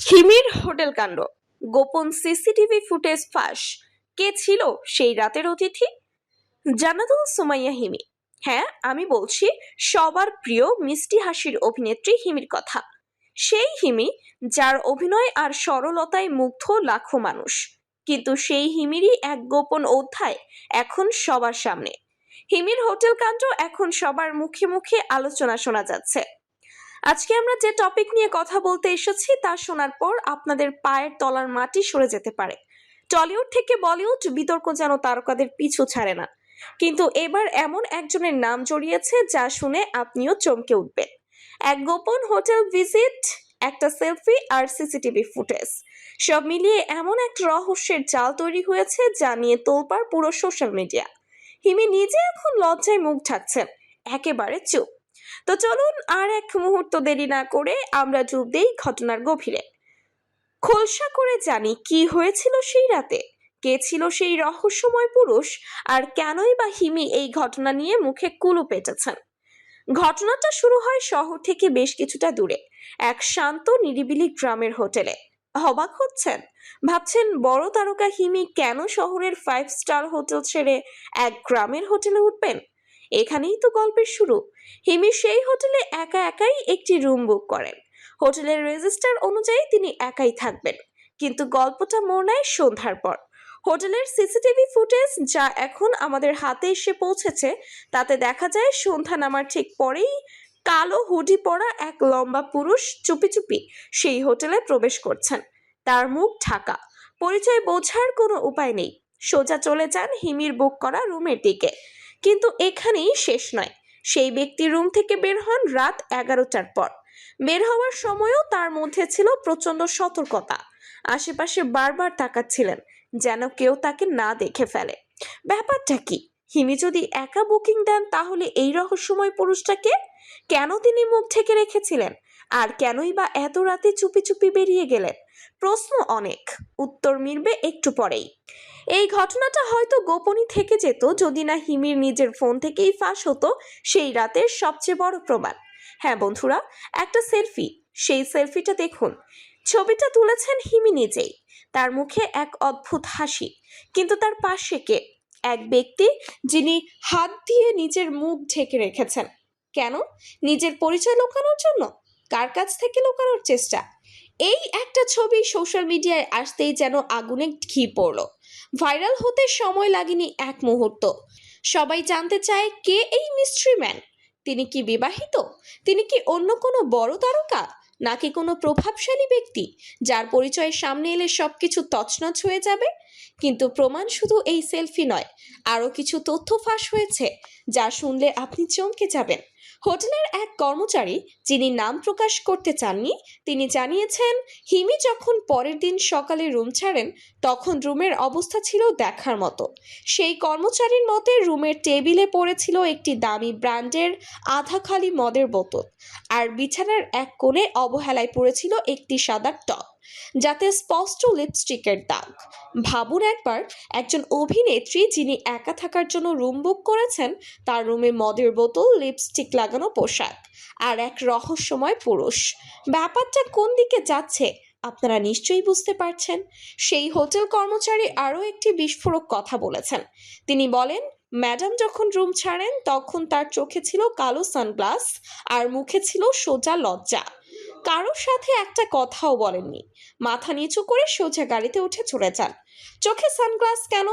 হিমির hotel কাণ্ড। গোপন CCTV footage ফাঁস। কে ছিল সেই রাতের অতিথি? জানাতুল সুমাইয়া হিমি। হ্যাঁ আমি বলছি সবার প্রিয় মিষ্টি হাসির অভিনেত্রী হিমির কথা। সেই হিমি যার অভিনয় আর সরলতায় মুগ্ধ লাখো মানুষ। কিন্তু সেই হিমিরই এক গোপন অধ্যায় এখন সবার সামনে। হিমির হোটেল কাণ্ড এখন সবার মুখে মুখে আলোচনা শোনা যাচ্ছে। আজকে আমরা যে টপিক নিয়ে কথা বলতে এসেছি তা শোনার পর আপনাদের পায়ের তলার মাটি সরে যেতে পারে। টলিউড থেকে বলিউড বিতর্ক যেন তারকাদের পিছু ছাড়ে না। কিন্তু এবার এমন একজনের নাম জড়িয়েছে যা শুনে আপনিও চমকে উঠবেন। এক গোপন হোটেল ভিজিট, একটা সেলফি আর সিসিটিভি ফুটেজ। সব মিলিয়ে এমন এক রহস্যের জাল তৈরি হয়েছে যা নিয়ে তোলপাড় পুরো সোশ্যাল মিডিয়া। হিমি নিজে এখন লজ্জায় মুখ ঢাকছেন, একেবারে চুপ। তো চলুন আর এক মুহূর্ত দেরি না করে আমরা ডুব দেই ঘটনার গভীরে। খোলসা করে জানি কি হয়েছিল সেই রাতে, কে ছিল সেই রহস্যময় পুরুষ, আর কেনই বা হিমি এই ঘটনা নিয়ে মুখে কুলু পেটেছেন। ঘটনাটা শুরু হয় শহর থেকে বেশ কিছুটা দূরে, এক শান্ত, নিরিবিলি গ্রামের হোটেলে। অবাক হচ্ছেন? ভাবছেন বড় তারকা হিমি কেন শহরের ফাইভ স্টার হোটেল ছেড়ে এক গ্রামের হোটেলে উঠবেন? এখানেই তো গল্পের শুরু। হিমি সেই হোটেলে একা একাই একটি রুম বুক করেন। হোটেলের রেজিস্টার অনুযায়ী তিনি একাই থাকবেন। কিন্তু গল্পটা মোড় নেয় সন্ধ্যার পর। হোটেলের সিসিটিভি ফুটেজ যা এখন আমাদের হাতে এসে পৌঁছেছে, তাতে দেখা যায় সন্ধ্যা নামার ঠিক পরেই কালো হুডি পরা এক লম্বা পুরুষ চুপি চুপি সেই হোটেলে প্রবেশ করছেন। তার মুখ ঢাকা। পরিচয় বোঝার কোনো উপায় নেই। সোজা চলে যান হিমির বুক করা রুমের দিকে। কিন্তু এখানেই শেষ নয়। সেই ব্যক্তি রুম থেকে বের হন রাত এগারোটার পর। বের হওয়ার সময়ও তার মধ্যে ছিল প্রচণ্ড সতর্কতা। আশেপাশে বারবার তাকাচ্ছিলেন, যেন কেউ তাকে না দেখে ফেলে। ব্যাপারটা কি? হিমি যদি একা বুকিং দেন তাহলে এই রহস্যময় পুরুষটাকে? কেন তিনি মুখ ঢেকে রেখেছিলেন? আর কেনই বা এত রাতে চুপি চুপি বেরিয়ে গেলেন? প্রশ্ন অনেক, উত্তর মিলবে একটু পরেই। এই ঘটনাটা হয়তো গোপনই থেকে যেত যদি না হিমির নিজের ফোন থেকেই ফাঁস হতো, সেই রাতের সবচেয়ে বড় প্রমাণ। হ্যাঁ বন্ধুরা, একটা সেলফি। সেই সেলফিটা দেখুন। ছবিটা তুলেছেন হিমি নিজেই। তার মুখে এক অদ্ভুত হাসি। কিন্তু তার পাশে কে? এক ব্যক্তি যিনি হাত দিয়ে নিজের মুখ ঢেকে রেখেছেন। কেন? নিজের পরিচয় লুকানোর জন্য? কার কাছ থেকে লুকানোর চেষ্টা? এই একটা ছবি সোশ্যাল মিডিয়ায় আসতেই যেন আগুনে ঘি পড়ল। ভাইরাল হতে সময় লাগেনি এক মুহূর্ত। সবাই জানতে চায়, কে এই মিস্ট্রি ম্যান তিনি কি বিবাহিত? তিনি কি অন্য কোনো বড় তারকা? নাকি কোনো প্রভাবশালী ব্যক্তি? যার পরিচয় সামনে এলে সব কিছু তছনছ হয়ে যাবে? কিন্তু প্রমাণ শুধু এই সেলফি নয়, আরও কিছু তথ্য ফাঁস হয়েছে, যা শুনলে আপনি চমকে যাবেন। হোটেলের এক কর্মচারী, যিনি নাম প্রকাশ করতে চাননি, তিনি জানিয়েছেন, হিমি যখন পরের দিন সকালে রুম ছাড়েন, তখন রুমের অবস্থা ছিল দেখার মতো। সেই কর্মচারীর মতে, রুমের টেবিলে পড়েছিল একটি দামি ব্র্যান্ডের আধা খালি মদের বোতল, আর বিছানার এক কোণে অবহেলায় পড়েছিল একটি সাদা টপ যাতে স্পষ্ট লিপস্টিকের দাগ। ভাবুন একবার, একজন অভিনেত্রী যিনি একা থাকার জন্য রুম বুক করেছেন, তার রুমে মদের বোতল লিপস্টিক লাগানো পোশাক আর এক রহস্যময় পুরুষ। ব্যাপারটা কোন দিকে যাচ্ছে, আপনারা নিশ্চয়ই বুঝতে পারছেন। সেই হোটেল কর্মচারী আরও একটি বিস্ফোরক কথা বলেছেন। তিনি বলেন, ম্যাডাম যখন রুম ছাড়েন, তখন তার চোখে ছিল কালো সানগ্লাস আর মুখে ছিল সোজা লজ্জা। কারোর সাথে একটা কথাও বলেননি। মাথা নিচু করে সোজা গাড়িতে উঠে চলে যান। চোখে সানগ্লাস কেন?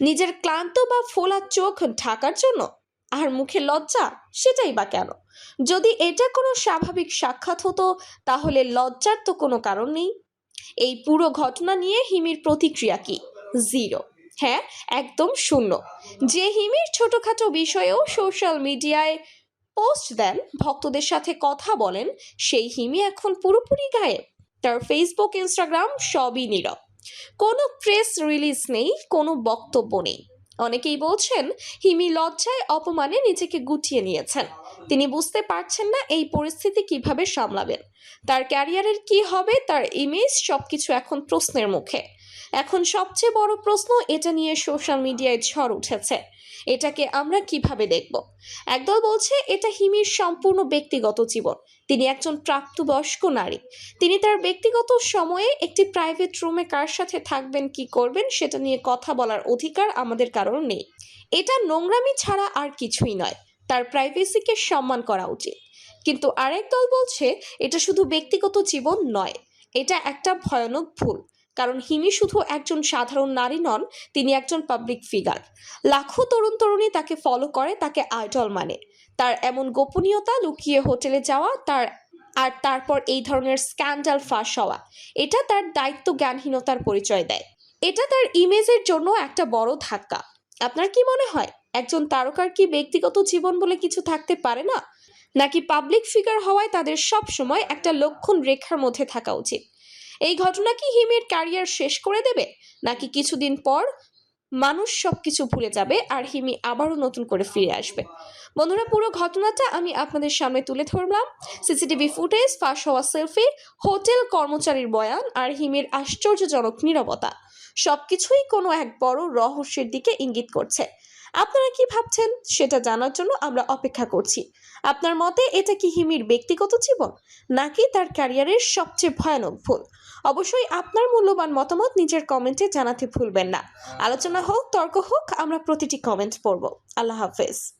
নিজের ক্লান্ত বা ফোলা চোখ ঢাকার জন্য? আর মুখে লজ্জা, সেটাই বা কেন? যদি এটা কোনো স্বাভাবিক সাক্ষাৎ হতো, তাহলে লজ্জার তো কোনো কারণ নেই। এই পুরো ঘটনা নিয়ে হিমির প্রতিক্রিয়া কি? জিরো। হ্যাঁ একদম শূন্য। যে হিমির ছোটোখাটো বিষয়েও সোশ্যাল মিডিয়ায় পোস্ট দেন, ভক্তদের সাথে কথা বলেন, সেই হিমি এখন পুরোপুরি গায়েব। তার ফেসবুক ইনস্টাগ্রাম সবই নীরব। কোনো প্রেস রিলিজ নেই, কোনো বক্তব্য নেই। অনেকেই বলছেন, হিমি লজ্জায় অপমানে নিজেকে গুটিয়ে নিয়েছেন। তিনি বুঝতে পারছেন না এই পরিস্থিতি কীভাবে সামলাবেন। তার ক্যারিয়ারের কি হবে, তার ইমেজ সবকিছু এখন প্রশ্নের মুখে। এখন সবচেয়ে বড় প্রশ্ন এটা নিয়ে সোশ্যাল মিডিয়ায় ঝড় উঠেছে। এটাকে আমরা কীভাবে দেখব? একদল বলছে, এটা হিমির সম্পূর্ণ ব্যক্তিগত জীবন। তিনি একজন প্রাপ্তবয়স্ক নারী। তিনি তার ব্যক্তিগত সময়ে একটি প্রাইভেট রুমে কার সাথে থাকবেন, কি করবেন, সেটা নিয়ে কথা বলার অধিকার আমাদের কারণ নেই। এটা নোংরামি ছাড়া আর কিছুই নয়। তার প্রাইভেসিকে সম্মান করা উচিত। কিন্তু আরেক দল বলছে, এটা শুধু ব্যক্তিগত জীবন নয়। এটা একটা ভয়ানক ভুল। কারণ হিমি শুধু একজন সাধারণ নারী নন, তিনি একজন পাবলিক ফিগার লাখো তরুণ তরুণী তাকে ফলো করে, তাকে আইডল মানে। তার এমন গোপনীয়তা লুকিয়ে হোটেলে যাওয়া, তার, আর তারপর এই ধরনের স্ক্যান্ডাল ফাঁস হওয়া, এটা তার দায়িত্ব জ্ঞানহীনতার পরিচয় দেয়। এটা তার ইমেজের জন্য একটা বড় ধাক্কা। আপনার কি মনে হয়, একজন তারকার কি ব্যক্তিগত জীবন বলে কিছু থাকতে পারে না? নাকি পাবলিক ফিগার হওয়ায় তাদের সব সময় একটা লক্ষণ রেখার মধ্যে থাকা উচিত? এই ঘটনা কি হিমের ক্যারিয়ার শেষ করে দেবে? নাকি কিছুদিন পর মানুষ সব কিছু ভুলে যাবে আর হিমি আবারও নতুন করে ফিরে আসবে? বন্ধুরা, পুরো ঘটনাটা আমি আপনাদের সামনে তুলে ধরলাম। সিসিটিভি ফুটেজ, ফাঁস হওয়া সেলফি, হোটেল কর্মচারীর বয়ান আর হিমের আশ্চর্যজনক নীরবতা। সবকিছুই কোনো এক বড় রহস্যের দিকে ইঙ্গিত করছে। আপনারা কি ভাবছেন? সেটা জানার জন্য আমরা অপেক্ষা করছি। আপনার মতে এটা কি হিমির ব্যক্তিগত জীবন, নাকি তার ক্যারিয়ারের সবচেয়ে ভয়ানক ভুল? অবশ্যই আপনার মূল্যবান মতামত নিজের কমেন্টে জানাতে ভুলবেন না। আলোচনা হোক, তর্ক হোক, আমরা প্রতিটি কমেন্ট পড়ব। আল্লাহ হাফেজ।